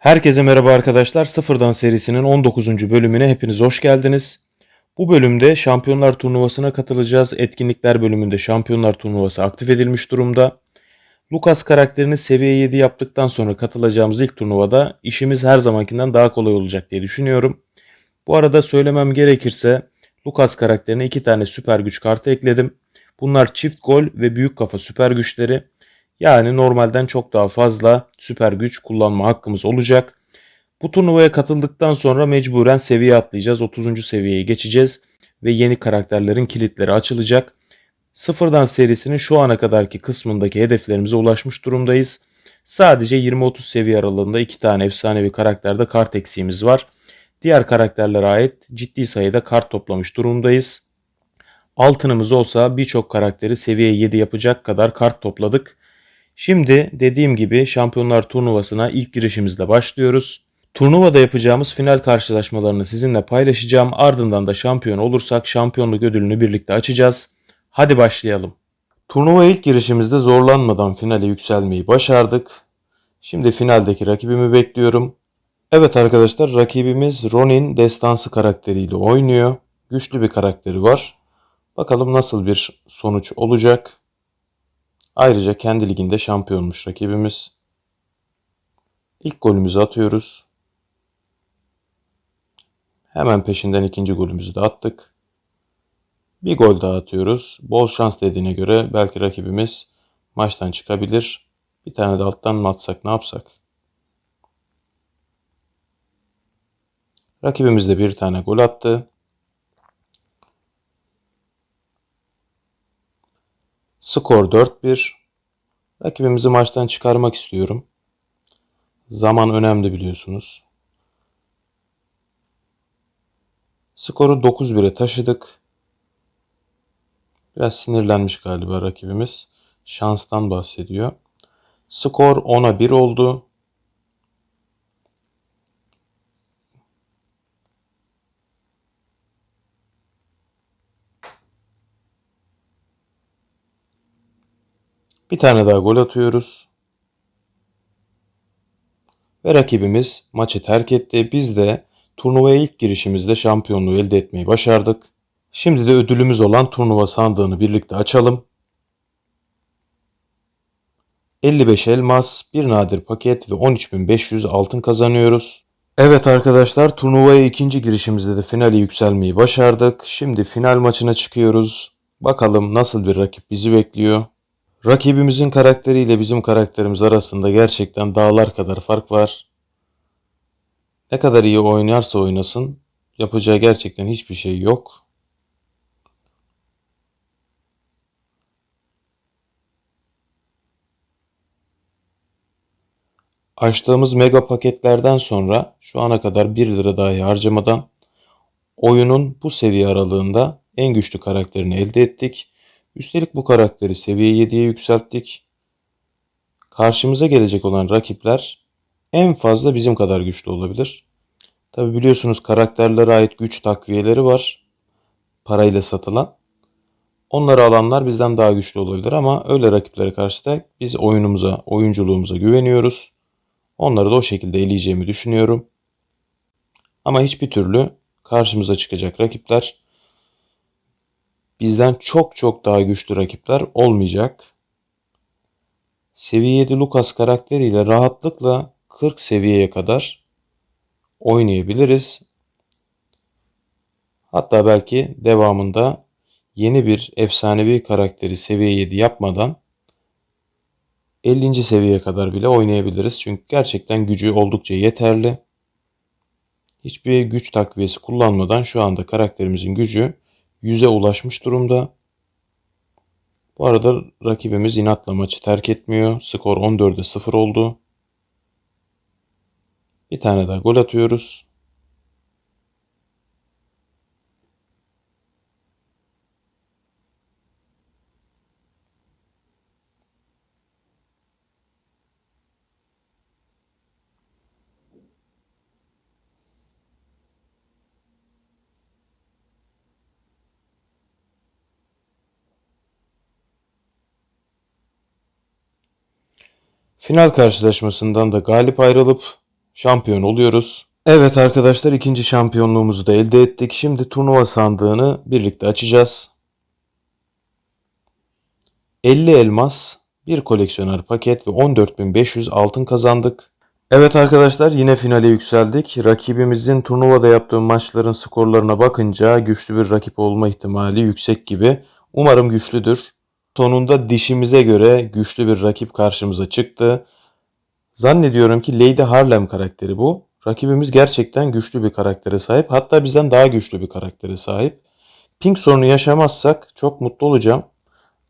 Herkese merhaba arkadaşlar. Sıfırdan serisinin 19. bölümüne hepiniz hoş geldiniz. Bu bölümde Şampiyonlar Turnuvası'na katılacağız. Etkinlikler bölümünde Şampiyonlar Turnuvası aktif edilmiş durumda. Lucas karakterini seviye 7 yaptıktan sonra katılacağımız ilk turnuvada işimiz her zamankinden daha kolay olacak diye düşünüyorum. Bu arada söylemem gerekirse Lucas karakterine iki tane süper güç kartı ekledim. Bunlar çift gol ve büyük kafa süper güçleri. Yani normalden çok daha fazla süper güç kullanma hakkımız olacak. Bu turnuvaya katıldıktan sonra mecburen seviye atlayacağız. 30. seviyeye geçeceğiz ve yeni karakterlerin kilitleri açılacak. Sıfırdan serisinin şu ana kadarki kısmındaki hedeflerimize ulaşmış durumdayız. Sadece 20-30 seviye aralığında iki tane efsanevi karakterde kart eksiğimiz var. Diğer karakterlere ait ciddi sayıda kart toplamış durumdayız. Altınımız olsa birçok karakteri seviye 7 yapacak kadar kart topladık. Şimdi dediğim gibi Şampiyonlar Turnuvası'na ilk girişimizle başlıyoruz. Turnuvada yapacağımız final karşılaşmalarını sizinle paylaşacağım. Ardından da şampiyon olursak şampiyonluk ödülünü birlikte açacağız. Hadi başlayalım. Turnuva ilk girişimizde zorlanmadan finale yükselmeyi başardık. Şimdi finaldeki rakibimi bekliyorum. Evet arkadaşlar rakibimiz Ronin destansı karakteriyle oynuyor. Güçlü bir karakteri var. Bakalım nasıl bir sonuç olacak. Ayrıca kendi liginde şampiyonmuş rakibimiz. İlk golümüzü atıyoruz. Hemen peşinden ikinci golümüzü de attık. Bir gol daha atıyoruz. Bol şans dediğine göre belki rakibimiz maçtan çıkabilir. Bir tane de alttan mı atsak ne yapsak? Rakibimiz de bir tane gol attı. Skor 4-1. Rakibimizi maçtan çıkarmak istiyorum. Zaman önemli biliyorsunuz. Skoru 9-1'e taşıdık. Biraz sinirlenmiş galiba rakibimiz. Şanstan bahsediyor. Skor 10'a 1 oldu. Bir tane daha gol atıyoruz. Ve rakibimiz maçı terk etti. Biz de turnuvaya ilk girişimizde şampiyonluğu elde etmeyi başardık. Şimdi de ödülümüz olan turnuva sandığını birlikte açalım. 55 elmas, bir nadir paket ve 13.500 altın kazanıyoruz. Evet arkadaşlar turnuvaya ikinci girişimizde de finale yükselmeyi başardık. Şimdi final maçına çıkıyoruz. Bakalım nasıl bir rakip bizi bekliyor. Rakibimizin karakteriyle bizim karakterimiz arasında gerçekten dağlar kadar fark var. Ne kadar iyi oynarsa oynasın yapacağı gerçekten hiçbir şey yok. Açtığımız mega paketlerden sonra şu ana kadar 1 lira dahi harcamadan oyunun bu seviye aralığında en güçlü karakterini elde ettik. Üstelik bu karakteri seviye 7'ye yükselttik. Karşımıza gelecek olan rakipler en fazla bizim kadar güçlü olabilir. Tabi biliyorsunuz karakterlere ait güç takviyeleri var. Parayla satılan. Onları alanlar bizden daha güçlü olabilir ama öyle rakiplere karşı da biz oyunumuza, oyunculuğumuza güveniyoruz. Onları da o şekilde eleyeceğimi düşünüyorum. Ama hiçbir türlü karşımıza çıkacak rakipler bizden çok çok daha güçlü rakipler olmayacak. Seviye 7 Lucas karakteriyle rahatlıkla 40 seviyeye kadar oynayabiliriz. Hatta belki devamında yeni bir efsanevi karakteri seviye 7 yapmadan 50. seviyeye kadar bile oynayabiliriz. Çünkü gerçekten gücü oldukça yeterli. Hiçbir güç takviyesi kullanmadan şu anda karakterimizin gücü 100'e ulaşmış durumda. Bu arada rakibimiz inatla maçı terk etmiyor. Skor 14'e 0 oldu. Bir tane daha gol atıyoruz. Final karşılaşmasından da galip ayrılıp şampiyon oluyoruz. Evet arkadaşlar ikinci şampiyonluğumuzu da elde ettik. Şimdi turnuva sandığını birlikte açacağız. 50 elmas, bir koleksiyoner paket ve 14.500 altın kazandık. Evet arkadaşlar yine finale yükseldik. Rakibimizin turnuvada yaptığı maçların skorlarına bakınca güçlü bir rakip olma ihtimali yüksek gibi. Umarım güçlüdür. Sonunda dişimize göre güçlü bir rakip karşımıza çıktı. Zannediyorum ki Lady Harlem karakteri bu. Rakibimiz gerçekten güçlü bir karaktere sahip. Hatta bizden daha güçlü bir karaktere sahip. Pink sorunu yaşamazsak çok mutlu olacağım.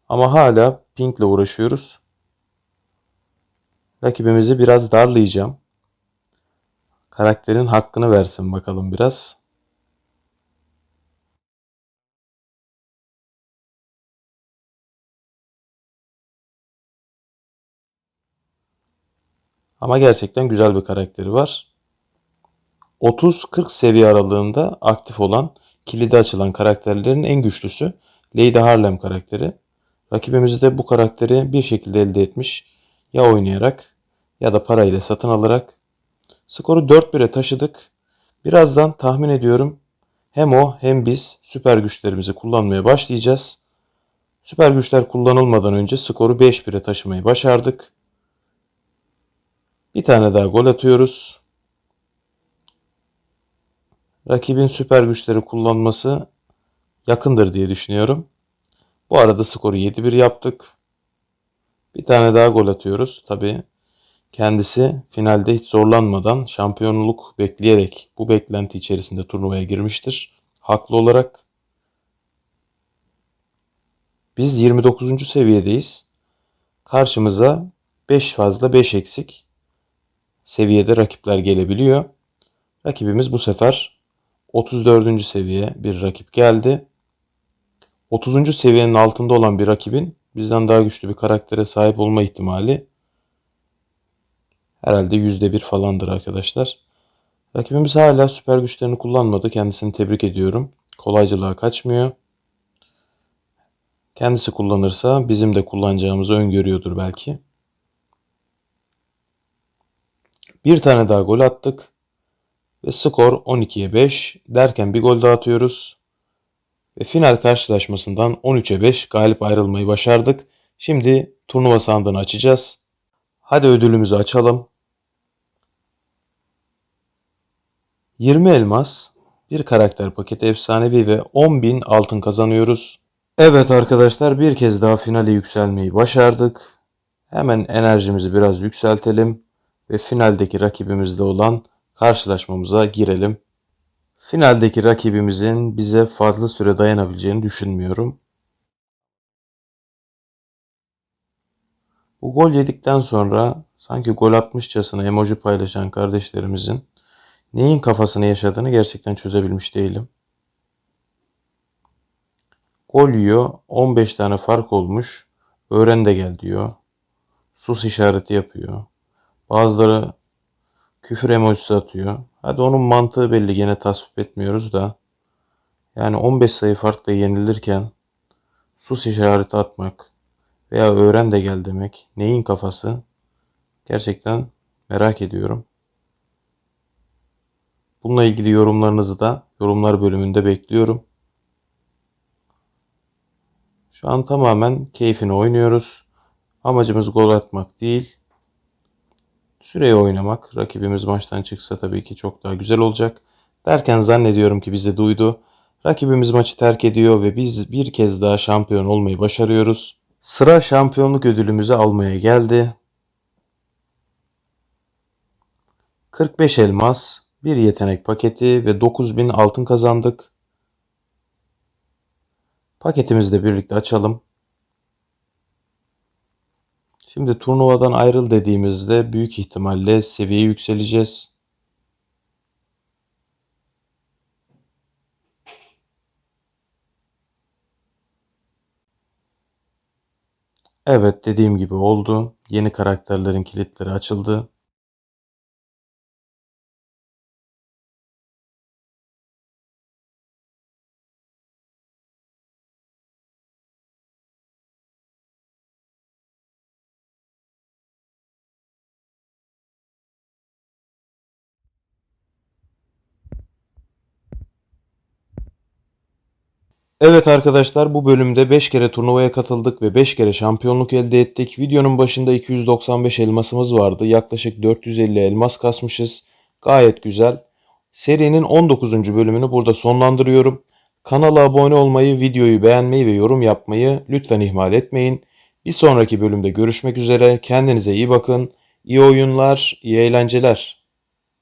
Ama hala Pink'le uğraşıyoruz. Rakibimizi biraz darlayacağım. Karakterin hakkını versin bakalım biraz. Ama gerçekten güzel bir karakteri var. 30-40 seviye aralığında aktif olan, kilidi açılan karakterlerin en güçlüsü Lady Harlem karakteri. Rakibimiz de bu karakteri bir şekilde elde etmiş. Ya oynayarak ya da parayla satın alarak. Skoru 4-1'e taşıdık. Birazdan tahmin ediyorum hem o hem biz süper güçlerimizi kullanmaya başlayacağız. Süper güçler kullanılmadan önce skoru 5-1'e taşımayı başardık. Bir tane daha gol atıyoruz. Rakibin süper güçleri kullanması yakındır diye düşünüyorum. Bu arada skoru 7-1 yaptık. Bir tane daha gol atıyoruz. Tabii kendisi finalde hiç zorlanmadan şampiyonluk bekleyerek bu beklenti içerisinde turnuvaya girmiştir. Haklı olarak. Biz 29. seviyedeyiz. Karşımıza 5 fazla 5 eksik seviyede rakipler gelebiliyor. Rakibimiz bu sefer 34. seviye bir rakip geldi. 30. seviyenin altında olan bir rakibin bizden daha güçlü bir karaktere sahip olma ihtimali herhalde %1 falandır arkadaşlar. Rakibimiz hala süper güçlerini kullanmadı. Kendisini tebrik ediyorum. Kolaycılığa kaçmıyor. Kendisi kullanırsa bizim de kullanacağımızı öngörüyordur belki. Bir tane daha gol attık. Ve skor 12'ye 5 derken bir gol daha atıyoruz. Ve final karşılaşmasından 13'e 5 galip ayrılmayı başardık. Şimdi turnuva sandığını açacağız. Hadi ödülümüzü açalım. 20 elmas, bir karakter paketi efsanevi ve 10.000 altın kazanıyoruz. Evet arkadaşlar bir kez daha finale yükselmeyi başardık. Hemen enerjimizi biraz yükseltelim ve finaldeki rakibimizde olan karşılaşmamıza girelim. Finaldeki rakibimizin bize fazla süre dayanabileceğini düşünmüyorum. Bu gol yedikten sonra sanki gol atmışçasına emoji paylaşan kardeşlerimizin neyin kafasını yaşadığını gerçekten çözebilmiş değilim. Gol yiyor, 15 tane fark olmuş, öğren de gel diyor. Sus işareti yapıyor. Bazıları küfür emojisi atıyor. Hadi onun mantığı belli gene tasvip etmiyoruz da. Yani 15 sayı farkla yenilirken sus işareti atmak veya öğren de gel demek neyin kafası? Gerçekten merak ediyorum. Bununla ilgili yorumlarınızı da yorumlar bölümünde bekliyorum. Şu an tamamen keyfini oynuyoruz. Amacımız gol atmak değil. Süreyi oynamak. Rakibimiz maçtan çıksa tabii ki çok daha güzel olacak. Derken zannediyorum ki bizi duydu. Rakibimiz maçı terk ediyor ve biz bir kez daha şampiyon olmayı başarıyoruz. Sıra şampiyonluk ödülümüzü almaya geldi. 45 elmas, bir yetenek paketi ve 9000 altın kazandık. Paketimizi de birlikte açalım. Şimdi turnuvadan ayrıl dediğimizde büyük ihtimalle seviye yükseleceğiz. Evet dediğim gibi oldu. Yeni karakterlerin kilitleri açıldı. Evet arkadaşlar bu bölümde 5 kere turnuvaya katıldık ve 5 kere şampiyonluk elde ettik. Videonun başında 295 elmasımız vardı. Yaklaşık 450 elmas kasmışız. Gayet güzel. Serinin 19. bölümünü burada sonlandırıyorum. Kanala abone olmayı, videoyu beğenmeyi ve yorum yapmayı lütfen ihmal etmeyin. Bir sonraki bölümde görüşmek üzere. Kendinize iyi bakın. İyi oyunlar, iyi eğlenceler.